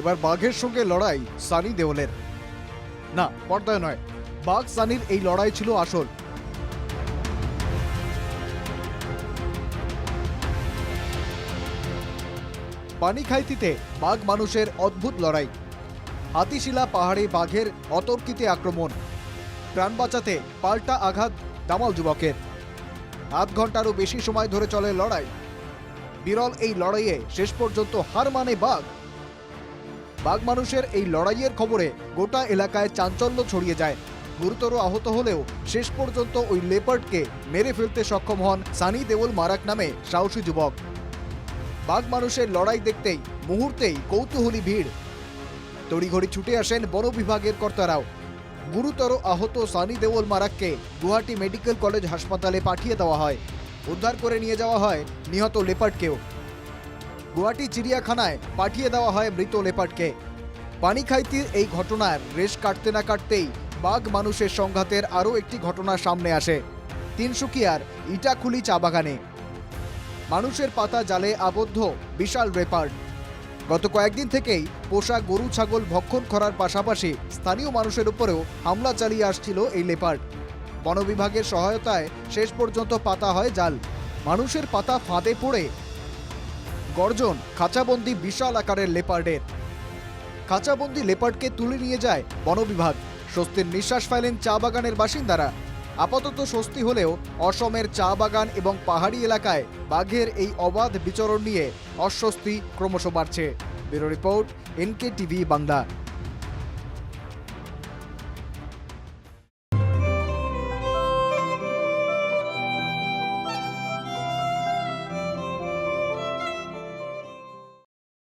এবার বাঘের সঙ্গে লড়াই সানি দেওলের। না, পর্দায় নয়, বাঘ সানির এই লড়াই ছিল আসল। পানিখাইতিতে বাঘ মানুষের অদ্ভুত লড়াই। হাতিশিলা পাহাড়ে বাঘের অতর্কিতে আক্রমণ। প্রাণ বাঁচাতে পাল্টা আঘাত দামাল যুবকের। আধ ঘন্টারও বেশি সময় ধরে চলে লড়াই। বিরল এই লড়াইয়ে শেষ পর্যন্ত হার মানে বাঘ বাঘ মানুষের এই লড়াইয়ের খবরে গোটা এলাকায় চাঞ্চল্য ছড়িয়ে যায়। গুরুতর আহত হলেও শেষ পর্যন্ত ওই লেপার্ডকে মেরে ফেলতে সক্ষম হন সানি দেওল মারাক নামে সাহসী যুবক। বাঘ মানুষের লড়াই দেখতেই মুহূর্তেই কৌতূহলী ভিড়। তড়িঘড়ি ছুটে আসেন বন বিভাগের কর্তারাও। গুরুতর আহত সানি দেওল মারাককে গুয়াহাটি মেডিকেল কলেজ হাসপাতালে পাঠিয়ে দেওয়া হয়। উদ্ধার করে নিয়ে যাওয়া হয় নিহত লেপার্ডকেও। গুয়াহাটি চিড়িয়াখানায় পাঠিয়ে দেওয়া হয় মৃত লেপার্ডকে পানিখাইতির এই ঘটনার রেশ কাটতে না কাটতেই বাঘ মানুষের সংঘাতের আরও একটি ঘটনা সামনে আসে। তিনসুকিয়ার ইটাখুলি চা বাগানে। মানুষের পাতা জালে আবদ্ধ বিশাল রেপার্ড। গত কয়েকদিন থেকেই পোষা গরু ছাগল ভক্ষণ করার পাশাপাশি স্থানীয় মানুষের উপরেও হামলা চালিয়ে আসছিল এই লেপার্ড। বন বিভাগের সহায়তায় শেষ পর্যন্ত পাতা হয় জাল। মানুষের পাতা ফাঁদে পড়ে গর্জন খাঁচাবন্দি বিশাল আকারের লেপার্ডের। খাঁচাবন্দি লেপার্ডকে তুলে নিয়ে যায় বনবিভাগ। স্বস্তির নিঃশ্বাস ফেলেন চা বাগানের বাসিন্দারা। আপাতত স্বস্তি হলেও অসমের চা বাগান এবং পাহাড়ি এলাকায় বাঘের এই অবাধ বিচরণ নিয়ে অস্বস্তি ক্রমশ বাড়ছে। Bureau report N K TV Bangla.